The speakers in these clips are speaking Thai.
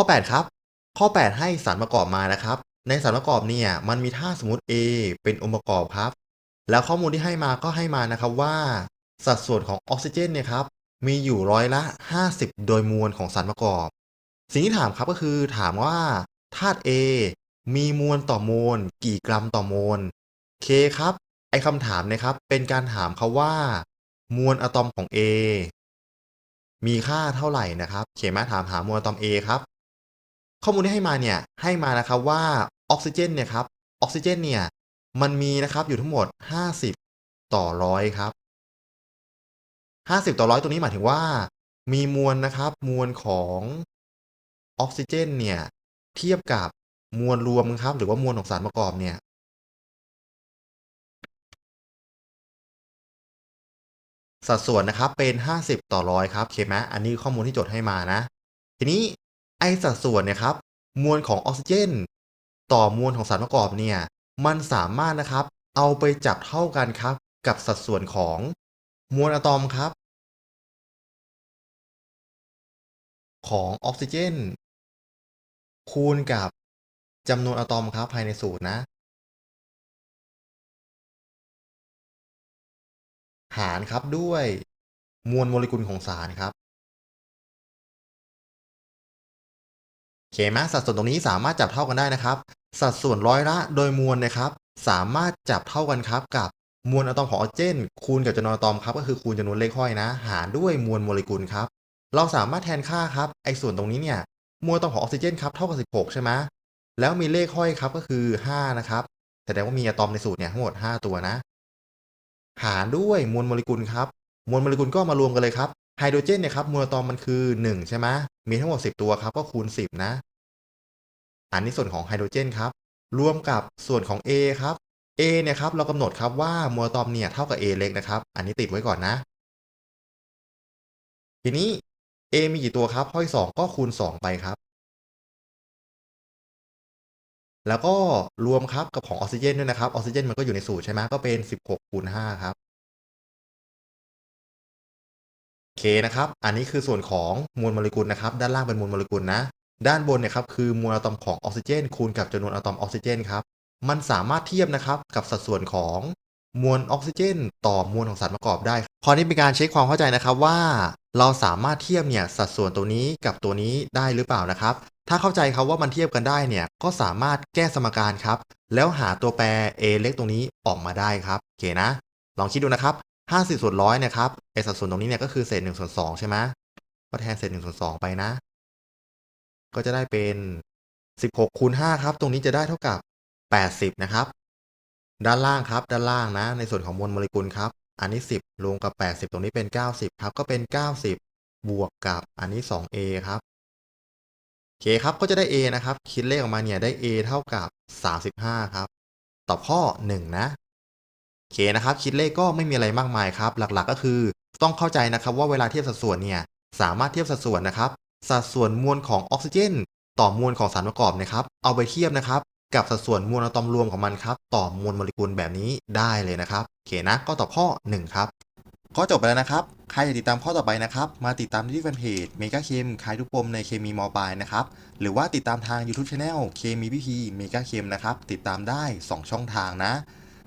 ข้อ 8 ครับ ข้อ 8 ให้สารประกอบมานะครับ ในสารประกอบเนี่ยมันมีท่าสมมติ A เป็นองค์ประกอบครับ แล้วข้อมูลที่ให้มาก็ให้มานะครับว่า สัดส่วนของออกซิเจนเนี่ยครับมีอยู่ร้อยละ 50 โดยมวลของสารประกอบ สิ่งที่ถามครับก็คือถามว่าธาตุ A มีมวลต่อโมล กี่กรัมต่อโมลเครับ ไอคำถามนะครับเป็นการถามเขาว่า มวลอะตอมของ A มีค่าเท่าไหร่นะครับ เขียนมาถามหามวลอะตอม A ครับ ข้อมูลที่ให้มาเนี่ยให้มานะครับว่าออกซิเจนเนี่ยครับออกซิเจนเนี่ยมันมีนะครับอยู่ทั้งหมด 50 ต่อร้อยครับ 50 ต่อร้อยตรงนี้หมายถึงว่า มีมวลนะครับมวลของออกซิเจนเนี่ยเทียบกับมวลรวมครับ หรือว่ามวลของสารประกอบเนี่ยสัดส่วนนะครับเป็น 50 ต่อร้อยครับเคไหมอันนี้ข้อมูลที่โจทย์ให้มานะ ทีนี้ ไอสัดส่วนเนี่ยครับมวลของออกซิเจน ต่อมวลของสารประกอบเนี่ยมันสามารถนะครับ เอาไปจับเท่ากันครับ กับสัดส่วนของมวลอะตอมครับ ของออกซิเจน คูณกับจำนวนอะตอมครับภายในสูตรนะ หารครับด้วยมวลโมเลกุลของสารครับ เคไหมสัดส่วนตรงนี้สามารถจับเท่ากันได้นะครับ สัดส่วนร้อยละโดยมวลนะครับ สามารถจับเท่ากันครับกับมวลอะตอมของออกซิเจน คูณกับจำนวนอะตอมครับก็คือคูณจำนวนเลขห้อยนะ หารด้วยมวลโมเลกุลครับ เราสามารถแทนค่าครับไอ้ส่วนตรงนี้เนี่ยมวลอะตอมของออกซิเจนครับเท่ากับ 16 ใช่ไหมแล้วมีเลขห้อยครับก็คือ 5 นะครับแสดงว่ามีอะตอมในสูตรเนี่ยทั้งหมด 5 ตัวนะ หารด้วยมวลโมเลกุลครับมวลโมเลกุลก็มารวมกันเลยครับไฮโดรเจนเนี่ยครับมวลอะตอมมันคือ 1 ใช่ไหมมีทั้งหมด 10 ตัวครับก็คูณ 10 นะ อันนี้ส่วนของไฮโดรเจนครับรวมกับส่วนของ A ครับ A เนี่ยครับเรากำหนดครับว่ามวลตอมเนี่ยเท่ากับ A เล็กนะครับ อันนี้ติดไว้ก่อนนะ ทีนี้ A มีกี่ตัวครับห้อย 2 ก็คูณ 2 ไปครับ แล้วก็รวมครับกับของออกซิเจนด้วยนะครับออกซิเจนมันก็อยู่ในสูตรใช่ไหมก็เป็น 16คูณ5ครับโอเคนะครับ อันนี้คือส่วนของมวลโมเลกุลนะครับ ด้านล่างเป็นมวลโมเลกุลนะ ด้านบนเนี่ยครับคือมวลอะตอมของออกซิเจน คูณกับจำนวนอะตอมออกซิเจนครับมันสามารถเทียบนะครับกับสัดส่วนของมวลออกซิเจน ต่อมวลของสารประกอบได้ข้อนี้เป็นการเช็คความเข้าใจนะครับว่า เราสามารถเทียบเนี่ยสัดส่วนตัวนี้กับตัวนี้ได้หรือเปล่านะครับ ถ้าเข้าใจครับว่ามันเทียบกันได้เนี่ยก็สามารถแก้สมการครับ แล้วหาตัวแปร a เล็กตรงนี้ออกมาได้ครับโอเคนะ ลองคิดดูนะครับ50ส่วนร้อยนะครับไอสัดส่วนตรงนี้เนี่ยก็คือเศษ1ส่วน2ใช่ไหมก็แทนเศษ1ส่วน2ไปนะ ก็จะได้เป็น 16คูณ5ครับ ตรงนี้จะได้เท่ากับ 80 นะครับ ด้านล่างครับ ด้านล่างนะ ในส่วนของมวลโมเลกุลครับ อันนี้ 10รวมกับ 80 ตรงนี้เป็น 90 ครับ ก็เป็น 90 บวกกับอันนี้ 2a ครับโอเคครับ ก็จะได้ a นะครับ คิดเลขออกมาเนี่ยได้ a เท่ากับ 35 ครับ ตอบข้อ 1 นะโอเคนะครับ คิดเลขก็ไม่มีอะไรมากมายครับ หลักๆก็คือต้องเข้าใจนะครับว่าเวลาเทียบสัดส่วนเนี่ยสามารถเทียบสัดส่วนนะครับ สัดส่วนมวลของออกซิเจน ต่อมวลของสารประกอบนะครับ เอาไปเทียบนะครับกับสัดส่วนมวลอะตอมรวมของมันครับ ต่อมวลโมเลกุลแบบนี้ได้เลยนะครับโอเคนะก็ตอบข้อ 1 ครับ ข้อจบไปแล้วนะครับ ใครอยากติดตามข้อต่อไปนะครับ มาติดตามที่แฟนเพจเมกาเคมขายทุกปมในเคมีมอปลายนะครับ หรือว่าติดตามทาง YouTube Channel เคมีพีพีเมกาเคมนะครับ ติดตามได้ 2 ช่องทางนะ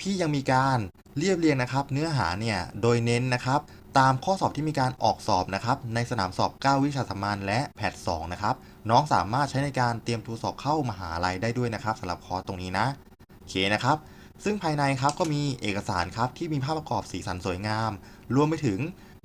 พี่ยังมีการเรียบเรียงนะครับ เนื้อหาเนี่ยโดยเน้นนะครับ ตามข้อสอบที่มีการออกสอบนะครับในสนามสอบ 9 วิชาสามัญและแพท2นะครับน้องสามารถใช้ในการเตรียมตัวสอบเข้ามหาลัยได้ด้วยนะครับสำหรับคอร์สตรงนี้นะโอเคนะครับซึ่งภายในครับก็มีเอกสารครับที่มีภาพประกอบสีสันสวยงาม รวมไปถึง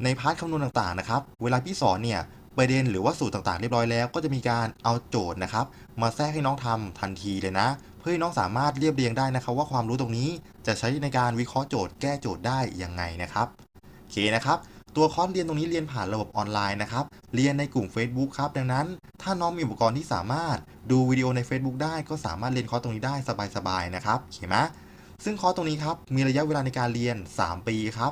ในพาร์ทคำนวณต่างๆนะครับ เวลาพี่สอนเนี่ย ประเด็นหรือว่าสูตรต่างๆเรียบร้อยแล้ว ก็จะมีการเอาโจทย์นะครับ มาแทรกให้น้องทำทันทีเลยนะ เพื่อให้น้องสามารถเรียบเรียงได้นะครับ ว่าความรู้ตรงนี้จะใช้ในการวิเคราะห์โจทย์แก้โจทย์ได้ยังไงนะครับโอเคนะครับตัวคอร์สเรียนตรงนี้เรียนผ่านระบบออนไลน์นะครับ เรียนในกลุ่ม Facebook ครับ ดังนั้น ถ้าน้องมีอุปกรณ์ที่สามารถดูวิดีโอใน Facebook ได้ ก็สามารถเรียนคอร์สตรงนี้ได้สบายๆนะครับโอเคไหมซึ่งคอร์สตรงนี้ครับ มีระยะเวลาในการเรียน 3 ปีครับ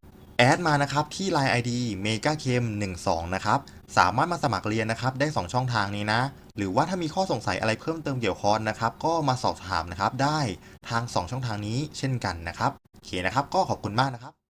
แอดมานะครับที่ Line ID m e g a k e m 1 2นะครับสามารถมาสมัครเรียนนะครับได้ 2 ช่องทางนี้นะ หรือว่าถ้ามีข้อสงสัยอะไรเพิ่มเติมเกี่ยวคอร์สนะครับก็มาสอบถามนะครับได้ทาง 2 ช่องทางนี้เช่นกันนะครับโอเคนะครับก็ขอบคุณมากนะครับ